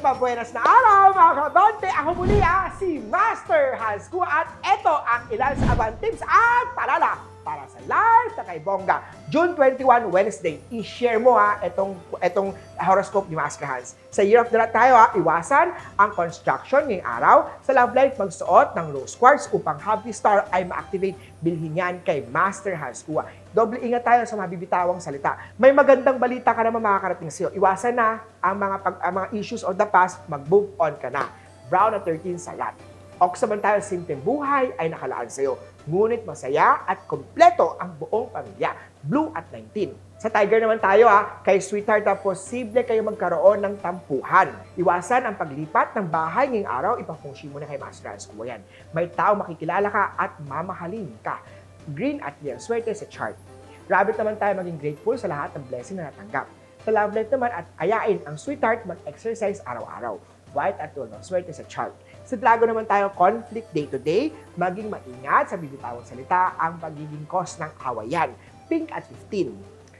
Mabuenas na araw mga kabante! Ako muli ah, si Master Hasku at ito ang ilan sa Tips at palala para sa live na kay Bongga. June 21, Wednesday. I-share mo ha itong, itong horoscope ni Master Hans. Sa Year of the Rat tayo ha, iwasan ang construction ngayong araw. Sa love life, magsuot ng rose quartz upang happy star ay ma-activate. Bilhin yan kay Master Hans Kua. Doble ingat tayo sa mabibitawang salita. May magandang balita ka naman makakarating sa'yo. Iwasan na ang mga, pag, ang mga issues of the past, mag-move on ka na. Brown at 13 salat. Ox naman tayo, simpleng buhay ay nakalaan sa'yo. Ngunit masaya at kompleto ang buong pamilya. Blue at 19. Sa Tiger naman tayo ha, kay Sweetheart na posible kayo magkaroon ng tampuhan. Iwasan ang paglipat ng bahay ngayong araw, ipapungsi mo na kay Master Hans yan. May tao makikilala ka at mamahalin ka. Green at yan, swerte sa chart. Rabbit naman tayo maging grateful sa lahat ng blessing na natanggap. Sa love life naman at ayain ang sweetheart mag-exercise araw-araw. White at uno, swerte sa chart. Sa Drago naman tayo, conflict day to day, maging maingat sa bibitawang salita ang pagiging cause ng awayan. Pink at 15.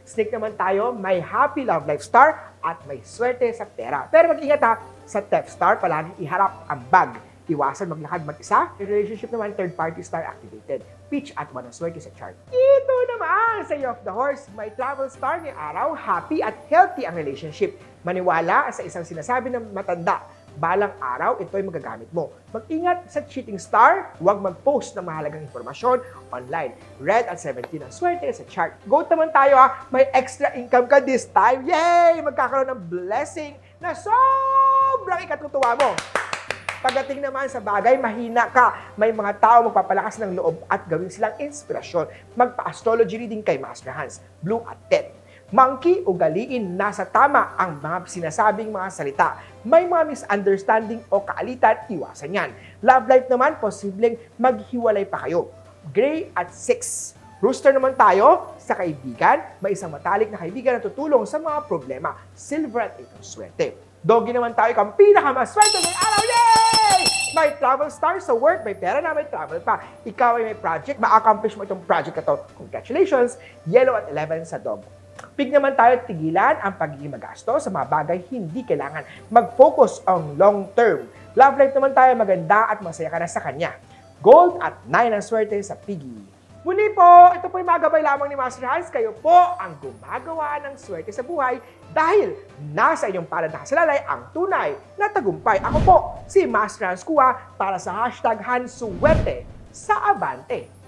Snake naman tayo, may happy love life star at may swerte sa pera. Pero mag-ingat ha, sa Theft Star, palaging iharap ang bag. Iwasan maglakad mag-isa. Relationship naman, third party star activated. Peach at one ang swerte sa chart. Ito naman, sa of the Horse, may travel star ni araw, happy at healthy ang relationship. Maniwala sa isang sinasabi ng matanda, balang araw, ito ay magagamit mo. Mag-ingat sa cheating star, huwag mag-post ng mahalagang impormasyon online. Red at 17 ang swerte sa chart. Go naman tayo ha, may extra income ka this time. Yay! Magkakaroon ng blessing na sobrang ikatutuwa mo. Pagdating naman sa bagay, mahina ka. May mga tao magpapalakas ng loob at gawin silang inspirasyon. Magpa-astrology reading kay Master Hans. Blue at 10. Monkey, ugaliin, nasa tama ang mga sinasabing mga salita. May mga misunderstanding o kaalitan, iwasan yan. Love life naman, posibleng maghiwalay pa kayo. Gray at 6. Rooster naman tayo sa kaibigan. May isang matalik na kaibigan na tutulong sa mga problema. Silver at 8 ang swerte. Doggy naman tayo kang pinakamaswerte ng araw. Yay! May travel star sa work, may pera na, may travel pa. Ikaw ay may project, ma-accomplish mo itong project na to. Congratulations! Yellow at 11 sa dog. Pig naman tayo tigilan ang pagiging magasto sa mga bagay hindi kailangan. Mag-focus on long term. Love life naman tayo maganda at masaya ka na sa kanya. Gold at 9 ang swerte sa piggy. Muli po, ito po yung magabay lamang ni Master Hans. Kayo po ang gumagawa ng swerte sa buhay dahil nasa inyong palad nakasalalay ang tunay na tagumpay. Ako po, si Master Hans Kua para sa hashtag Hansuwerte sa Abante.